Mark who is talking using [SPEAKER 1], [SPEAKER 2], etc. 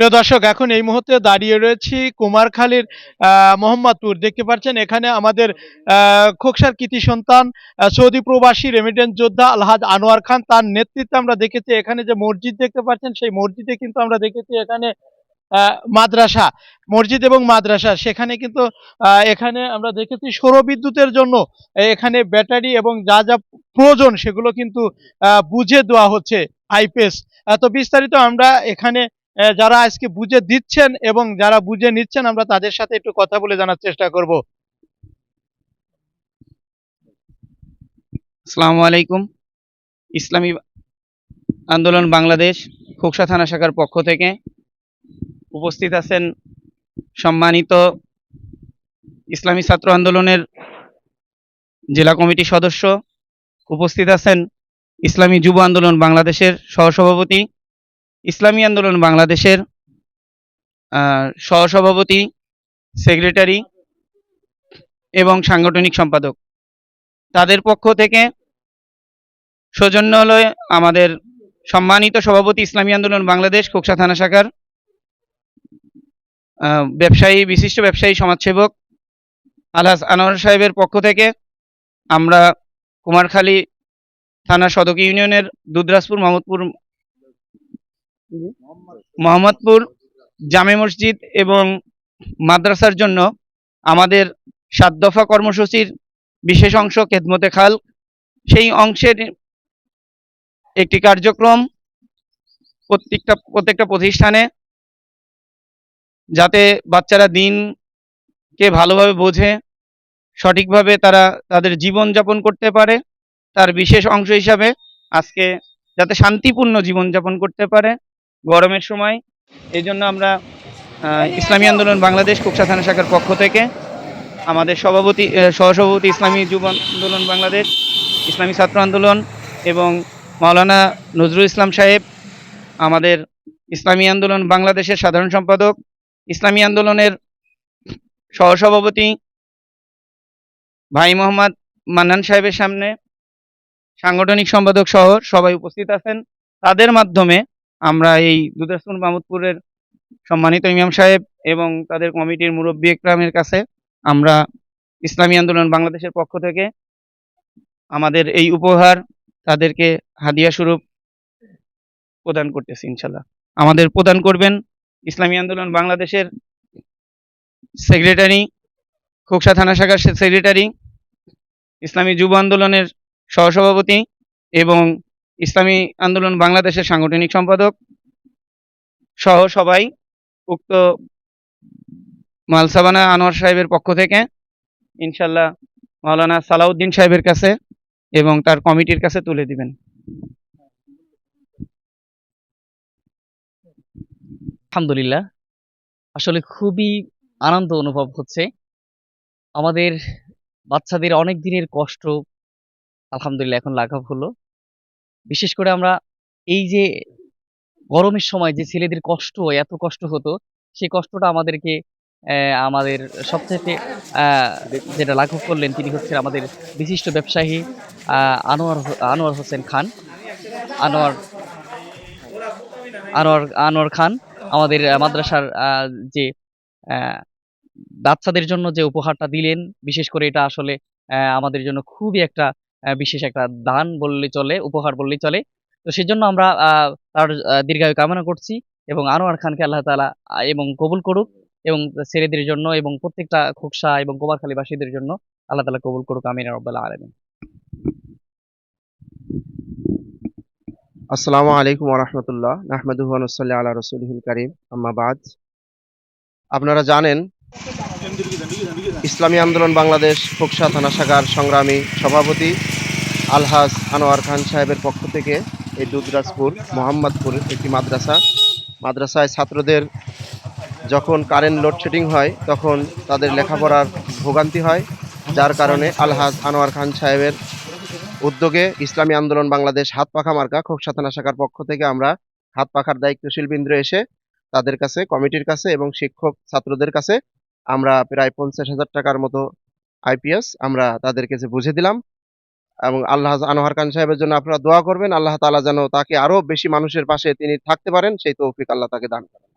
[SPEAKER 1] প্রিয় দর্শক, এখন এই মুহূর্তে দাঁড়িয়ে রয়েছি কুমারখালীর মোহাম্মদপুর। দেখতে পাচ্ছেন, এখানে আমাদের খোকসার কৃতি সন্তান সৌদি প্রবাসী রেমিটেন্স যোদ্ধা আলহাজ আনোয়ার খান, তার নেতৃত্বে আমরা দেখেছি এখানে যে মসজিদ দেখতে পাচ্ছেন, সেই মসজিদে কিন্তু আমরা দেখেছি এখানে মাদ্রাসা, মসজিদ এবং মাদ্রাসা। সেখানে কিন্তু এখানে আমরা দেখেছি সৌর বিদ্যুতের জন্য এখানে ব্যাটারি এবং যা যা প্রয়োজন সেগুলো কিন্তু বুঝে দেওয়া হচ্ছে, আইপিএস। তো বিস্তারিত আমরা এখানে যারা আজকে বুঝে দিচ্ছেন এবং যারা বুঝে নিচ্ছেন, আমরা তাদের সাথে একটু কথা বলে জানার চেষ্টা করব।
[SPEAKER 2] আসসালামু আলাইকুম। ইসলামী আন্দোলন বাংলাদেশ, খোকসা থানা শাখার পক্ষ থেকে উপস্থিত আছেন সম্মানিত ইসলামী ছাত্র আন্দোলনের জেলা কমিটির সদস্য। উপস্থিত আছেন ইসলামী যুব আন্দোলন বাংলাদেশের সহসভাপতি ইসলামী আন্দোলন বাংলাদেশের সহসভাপতি, সেক্রেটারি এবং সাংগঠনিক সম্পাদক। তাদের পক্ষ থেকে সৌজন্যালয়ে আমাদের সম্মানিত সভাপতি ইসলামী আন্দোলন বাংলাদেশ, খোকসা থানা শাখার ব্যবসায়ী, বিশিষ্ট ব্যবসায়ী, সমাজসেবক আলহাজ আনোয়ার সাহেবের পক্ষ থেকে আমরা কুমারখালী থানা সদক ইউনিয়নের দুধরাজপুর, মোহাম্মদপুর মোহাম্মদপুর জামে মসজিদ এবং মাদ্রাসার জন্য আমাদের সাত দফা কর্মসূচির বিশেষ অংশ খেদমতে খাল। সেই অংশের একটি কার্যক্রম প্রত্যেকটা প্রত্যেকটা প্রতিষ্ঠানে যাতে বাচ্চারা দিনকে ভালোভাবে বোঝে, সঠিকভাবে তারা তাদের জীবন যাপন করতে পারে, তার বিশেষ অংশ হিসাবে আজকে যাতে শান্তিপূর্ণ জীবন যাপন করতে পারে। গরমের সময়। এই জন্য আমরা ইসলামী আন্দোলন বাংলাদেশ কুকসা থানা শাখার পক্ষ থেকে আমাদের সভাপতি সহসভাপতি ইসলামী যুব আন্দোলন বাংলাদেশ, ইসলামী ছাত্র আন্দোলন এবং মাওলানা নজরুল ইসলাম সাহেব, আমাদের ইসলামী আন্দোলন বাংলাদেশের সাধারণ সম্পাদক, ইসলামী আন্দোলনের সহসভাপতি ভাই মোহাম্মদ মান্নান সাহেবের সামনে সাংগঠনিক সম্পাদক সহ সবাই উপস্থিত আছেন। তাদের মাধ্যমে আমরা এই দুদাসপুর মাহমুদপুরের সম্মানিত ইমাম সাহেব এবং তাদের কমিটির মুরব্বী একরামের কাছে আমরা ইসলামী আন্দোলন বাংলাদেশের পক্ষ থেকে আমাদের এই উপহার, তাদেরকে হাদিয়া স্বরূপ প্রদান করতেছি ইনশাল্লাহ আমাদের প্রদান করবেন ইসলামী আন্দোলন বাংলাদেশের সেক্রেটারি, খোকসা থানা শাখার সেক্রেটারি, ইসলামী যুব আন্দোলনের সহসভাপতি এবং ইসলামী আন্দোলন বাংলাদেশের সাংগঠনিক সম্পাদক সহ সবাই উক্ত মালসাবানা আনোয়ার সাহেবের পক্ষ থেকে ইনশাল্লাহ মাওলানা সালাউদ্দিন সাহেবের কাছে এবং তার কমিটির কাছে তুলে দিবেন।
[SPEAKER 3] আলহামদুলিল্লাহ। আসলে খুবই আনন্দ অনুভব হচ্ছে। আমাদের বাচ্চাদের অনেক দিনের কষ্ট আলহামদুলিল্লাহ এখন লাঘব হলো। বিশেষ করে আমরা এই যে গরমের সময় যে ছেলেদের কষ্ট এত কষ্ট হতো, সেই কষ্টটা আমাদেরকে আমাদের সবচেয়ে যেটা লাঘব করলেন তিনি হচ্ছেন আমাদের বিশিষ্ট ব্যবসায়ী আনোয়ার আনোয়ার হোসেন খান। আনোয়ার আনোয়ার আনোয়ার খান আমাদের মাদ্রাসার যে বাচ্চাদের জন্য যে উপহারটা দিলেন, বিশেষ করে এটা আসলে আমাদের জন্য খুবই একটা বিশেষ একটা দান বললে চলে উপহার বললেই চলে। তো সেজন্য আমরা আহ, তার দীর্ঘায়ু কামনা করছি এবং আনোয়ার খানকে আল্লাহ আহ, এবং কবুল করুক এবং ছেলেদের জন্য এবং প্রত্যেকটা খোকসা এবং কুমারখালীবাসীদের জন্য আল্লাহ তাআলা কবুল করুক আমিন ইয়া রাব্বাল আলামিন।
[SPEAKER 4] আসসালামু আলাইকুম রহমতুল্লাহ নাহমাদুহু ওয়া নুসাল্লি আলা রাসূলিহিল কারীম আম্মা বাদ। আপনারা জানেন ইসলামী আন্দোলন বাংলাদেশ ফোকসা থানা শাখার সংগ্রামী সভাপতি আলহাজ আনোয়ার খান সাহেবের পক্ষ থেকে এই দুধরাজপুর মোহাম্মদপুর একটি মাদ্রাসা। মাদ্রাসায় ছাত্রদের যখন কারেন্ট লোডশেডিং হয়, তখন তাদের লেখাপড়ার ভোগান্তি হয়, যার কারণে আলহাজ আনোয়ার খান সাহেবের উদ্যোগে ইসলামী আন্দোলন বাংলাদেশ হাত পাখা মার্কা, খোকসা থানা শাখার পক্ষ থেকে আমরা হাত পাখার দায়িত্বশীল বিন্দু এসে তাদের কাছে, কমিটির কাছে এবং শিক্ষক ছাত্রদের কাছে আমরা প্রায় পঞ্চাশ হাজার টাকার মতো আইপিএস আমরা তাদেরকে যে বুঝে দিলাম। এবং আল্লাহ আনোহার খান সাহেবের জন্য আপনারা দোয়া করবেন। আল্লাহ তালা যেন তাকে আরও বেশি মানুষের পাশে তিনি থাকতে পারেন, সেই তৌফিক আল্লাহ তাকে দান করেন।